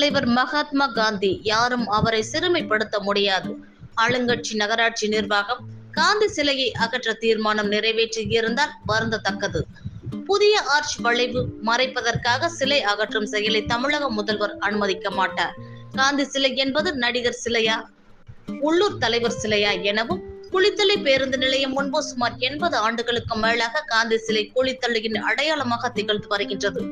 தலைவர் மகாத்மா காந்தி யாரும் அவரை சிறுமைப்படுத்த முடியாது. ஆளுங்கட்சி நகராட்சி நிர்வாகம் காந்தி சிலையை அகற்ற தீர்மானம் நிறைவேற்றியிருந்தால் வருந்தத்தக்கது. புதிய ஆர்ச் வளைவு மறைப்பதற்காக சிலை அகற்றும் செயலை தமிழக முதல்வர் அனுமதிக்க மாட்டார். காந்தி சிலை என்பது நடிகர் சிலையா? உள்ளூர் தலைவர் சிலையா எனவும் குளித்தலை பேருந்து நிலையம் முன்பு சுமார் எண்பது ஆண்டுகளுக்கு மேலாக காந்தி சிலை குளித்தலையின் அடையாளமாக திகழ்ந்து வருகின்றது.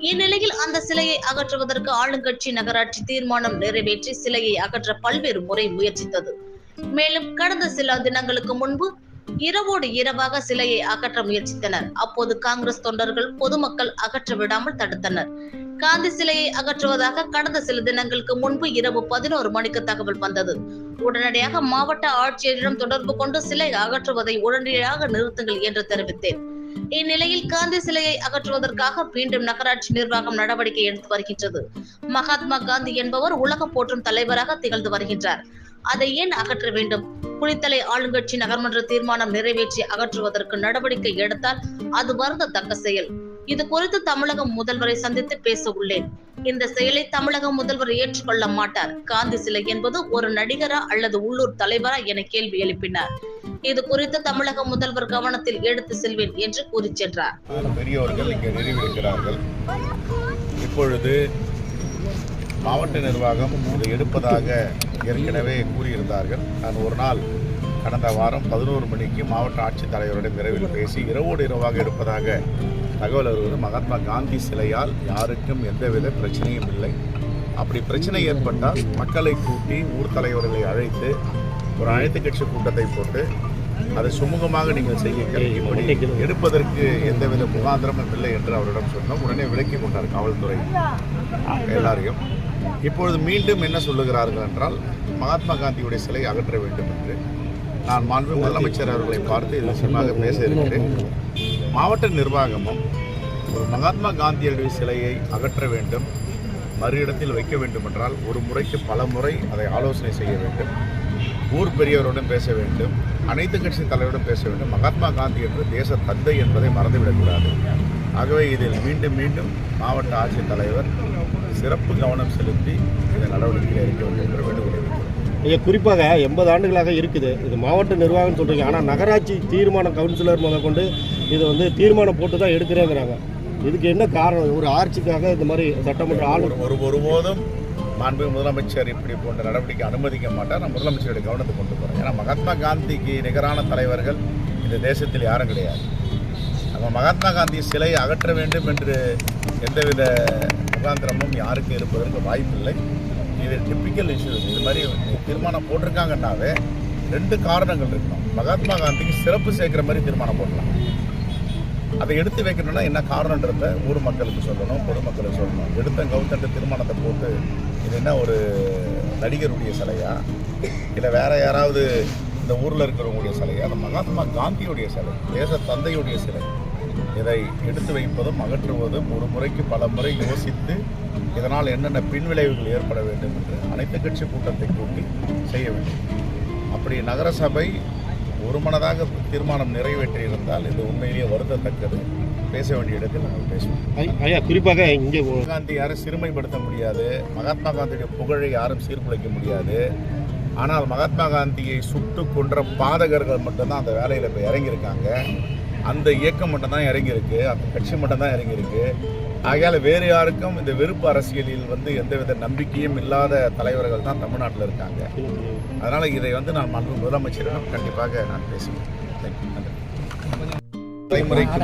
இந்நிலையில் அந்த சிலையை அகற்றுவதற்கு ஆளுங்கட்சி நகராட்சி தீர்மானம் நிறைவேற்றி சிலையை அகற்ற பல்வேறு முறை முயற்சித்தது. மேலும் கடந்த சில தினங்களுக்கு முன்பு இரவோடு இரவாக சிலையை அகற்ற முயற்சித்தனர். அப்போது காங்கிரஸ் தொண்டர்கள் பொதுமக்கள் அகற்ற விடாமல் தடுத்தனர். காந்தி சிலையை அகற்றுவதாக கடந்த சில தினங்களுக்கு முன்பு இரவு பதினோரு மணிக்கு தகவல் வந்தது. உடனடியாக மாவட்ட ஆட்சியரிடம் தொடர்பு கொண்டு சிலை அகற்றுவதை உடனடியாக நிறுத்துங்கள் என்று தெரிவித்தேன். இந்நிலையில் காந்தி சிலையை அகற்றுவதற்காக மீண்டும் நகராட்சி நிர்வாகம் நடவடிக்கை எடுத்து வருகின்றது. மகாத்மா காந்தி என்பவர் உலக போற்றும் தலைவராக திகழ்ந்து வருகின்றார். அதை ஏன் அகற்ற வேண்டும்? குளித்தலை ஆளுங்கட்சி நகர்மன்ற தீர்மானம் நிறைவேற்றி அகற்றுவதற்கு நடவடிக்கை எடுத்தால் அது வருந்தத்தக்க செயல். இது குறித்து தமிழக முதல்வரை சந்தித்து பேச உள்ளேன். இந்த செயலை தமிழக முதல்வர் ஏற்றுக்கொள்ள மாட்டார். காந்தி சிலை என்பது ஒரு நடிகரா அல்லது உள்ளூர் தலைவரா என கேள்வி எழுப்பினார். இது குறித்து தமிழக முதல்வர் கவனத்தில் எடுத்து செல்வேன் என்று கூறி சென்றார் பெரியவர்கள் இங்கே நிறுவியிருக்கிறார்கள். இப்பொழுது மாவட்ட நிர்வாகம் இதை எடுப்பதாக ஏற்கனவே கூறியிருந்தார்கள். நான் ஒரு நாள் கடந்த வாரம் பதினோரு மணிக்கு மாவட்ட ஆட்சித்தலைவருடன் விரைவில் பேசி இரவோடு இரவாக எடுப்பதாக தகவல் வருவது மகாத்மா காந்தி சிலையால் யாருக்கும் எந்தவித பிரச்சனையும் இல்லை. அப்படி பிரச்சனை ஏற்பட்டால் மக்களை கூட்டி ஊர் தலைவர்களை அழைத்து ஒரு அனைத்து கட்சி கூட்டத்தை போட்டு அதை சுமூகமாக நீங்கள் செய்யுங்கள். இப்படி எடுப்பதற்கு எந்தவித முகாந்திரமும் இல்லை என்று அவரிடம் சொன்னோம். உடனே விலக்கி கொண்டார் காவல்துறை எல்லாரையும். இப்பொழுது மீண்டும் என்ன சொல்லுகிறார்கள் என்றால் மகாத்மா காந்தியுடைய சிலை அகற்ற வேண்டும் என்று. நான் மாண்பு முதலமைச்சர் அவர்களை பார்த்து இது விஷயமாக பேச இருக்கிறேன் மாவட்ட நிர்வாகமும் ஒரு மகாத்மா காந்தியடிகள் சிலையை அகற்ற வேண்டும் மறு இடத்தில் வைக்க வேண்டும் என்றால் ஒரு முறைக்கு பல முறை அதை ஆலோசனை செய்ய வேண்டும். ஊர் பெரியவருடன் பேச வேண்டும் அனைத்து கட்சி தலைவருடன் பேச வேண்டும். மகாத்மா காந்தி என்று தேச தந்தை என்பதை மறந்துவிடக்கூடாது. ஆகவே இதில் மீண்டும் மீண்டும் மாவட்ட ஆட்சித்தலைவர் சிறப்பு கவனம் செலுத்தி இந்த நடவடிக்கையில் இருக்க வேண்டும் என்று வேண்டுகொள்கிறேன் இங்கே குறிப்பாக எண்பது ஆண்டுகளாக இருக்குது. இது மாவட்ட நிர்வாகம் சொல்கிறீங்க ஆனால் நகராட்சி தீர்மானம் கவுன்சிலர் முதல் கொண்டு இது வந்து தீர்மானம் போட்டு தான் எடுக்கிறேங்கிறாங்க. இதுக்கு என்ன காரணம்? ஒரு ஆட்சிக்காக இந்த மாதிரி சட்டமன்ற ஆளு ஒரு ஒரு ஒருபோதும் மாண்பு முதலமைச்சர் இப்படி போன்ற நடவடிக்கை அனுமதிக்க மாட்டார். நான் முதலமைச்சருடைய கவனத்தை கொண்டு போகிறேன் ஏன்னா மகாத்மா காந்திக்கு நிகரான தலைவர்கள் இந்த தேசத்தில் யாரும் கிடையாது. நம்ம மகாத்மா காந்தி சிலையை அகற்ற வேண்டும் என்று எந்தவித முகாந்திரமும் யாருக்கும் இருப்பதற்கு வாய்ப்பில்லை. இது டிப்பிக்கல் இஷ்யூ இது மாதிரி தீர்மானம் போட்டிருக்காங்கன்னாவே ரெண்டு காரணங்கள் இருக்கணும். மகாத்மா காந்திக்கு சிறப்பு சேர்க்குற மாதிரி தீர்மானம் போடலாம். அதை எடுத்து வைக்கணும்னா என்ன காரணன்றத ஊர் மக்களுக்கு சொல்லணும் பொதுமக்களுக்கு சொல்லணும். எடுத்த கவுத்தண்டு தீர்மானத்தை போட்டு இது என்ன ஒரு நடிகருடைய சிலையா? இல்லை வேற யாராவது இந்த ஊரில் இருக்கிறவங்களுடைய சிலையா? அந்த மகாத்மா காந்தியுடைய சிலை தேச தந்தையுடைய சிலை. இதை எடுத்து வைப்பதும் அகற்றுவதும் ஒரு முறைக்கு பல முறை யோசித்து இதனால் என்னென்ன பின்விளைவுகள் ஏற்பட வேண்டும் என்று அனைத்து கட்சி கூட்டத்தை கூட்டி செய்ய வேண்டும். அப்படி நகரசபை ஒருமனதாக தீர்மானம் நிறைவேற்றியிருந்தால் இது உண்மையிலேயே வருந்தத்தக்கது பேச வேண்டிய இடத்தில் நாங்கள் பேசுவோம். ஐயா குறிப்பாக இங்கே காந்தி யாரும் சிறுமைப்படுத்த முடியாது மகாத்மா காந்தியுடைய புகழை யாரும் சீர்குலைக்க முடியாது. ஆனால் மகாத்மா காந்தியை சுட்டு கொன்ற பாதகர்கள் மட்டும்தான் அந்த வேலையில் இப்போ இறங்கியிருக்காங்க. அந்த இயக்கம் மட்டும்தான் இறங்கியிருக்கு அந்த கட்சி மட்டும்தான் இறங்கியிருக்கு. ஆகையால் வேறு யாருக்கும் இந்த வெறுப்பு அரசியலில் வந்து எந்தவித நம்பிக்கையும் இல்லாத தலைவர்கள் தான் தமிழ்நாட்டில் இருக்காங்க. அதனால் இதை வந்து நான் மாண்பு முதலமைச்சரிடம் கண்டிப்பாக நான் பேசுவேன் தலைமுறைக்கு